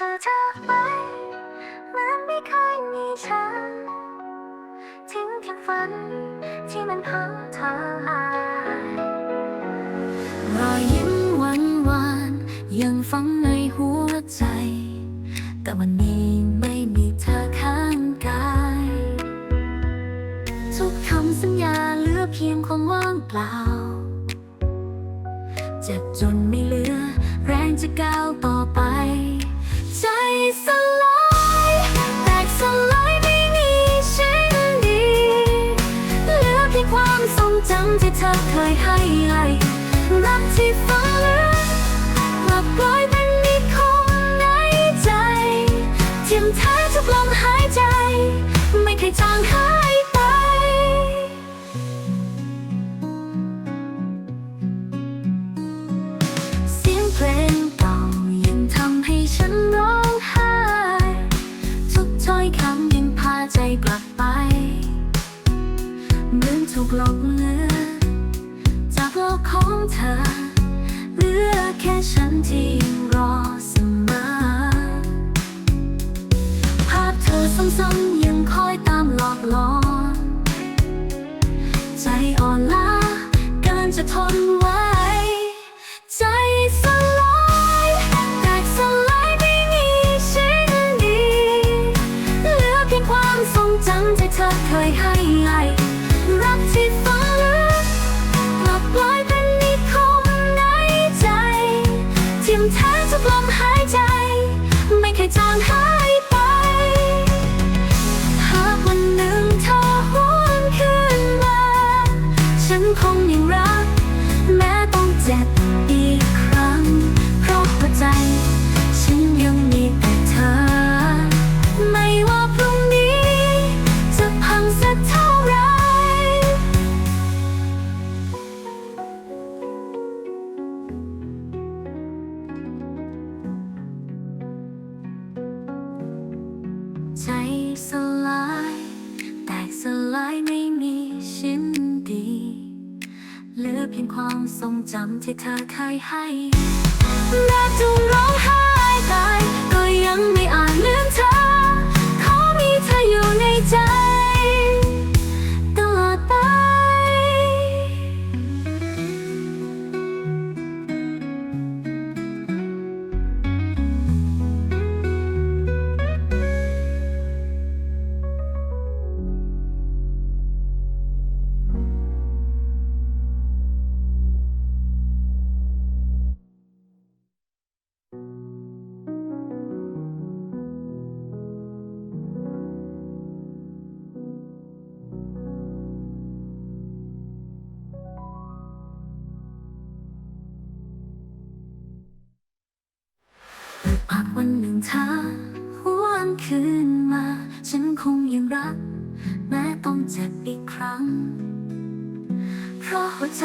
ธอจากไปเหมือนไม่เคยมีฉันทิ้งเพียงฝันที่มันหาทางรอยยิ้มหวานหวานยังฝังในหัวใจ แต่วันนี้ไม่มีเธอข้างกาย ทุกคำสัญญาเหลือเพียงความว่างเปล่าเจ็บจนไม่เหลือ แรงจะก้าวต่อไป จำที่เธอเคยให้ไว้รักที่ฝังลึกกลับกลายเป็นนิคมในใจเทียมแท้ทุกลมหายใจ ไม่เคยจางหายไป เสียงเพลงเก่ายังทำให้ฉันร้องไห้ทุกถ้อยคำยังพาใจกลับไป เหมือนถูกหลอกเลือน โลกของเธอ เหลือแค่ฉันที่ยังรอเสมอ ภาพเธอซ้ำๆยังคอยตามหลอกหลอน ใจอ่อนล้าเกินจะทนไว แลายไม่มีชิ้นดี เหลือเพียงความทรงจำที่เธอเคยให้แม้จะร้องไห้ตายากวันหนึ่งเธอหวนคืนมา ฉันคงยังรัก แม้ต้องเจ็บอีกครั้ง เพราะหัวใจ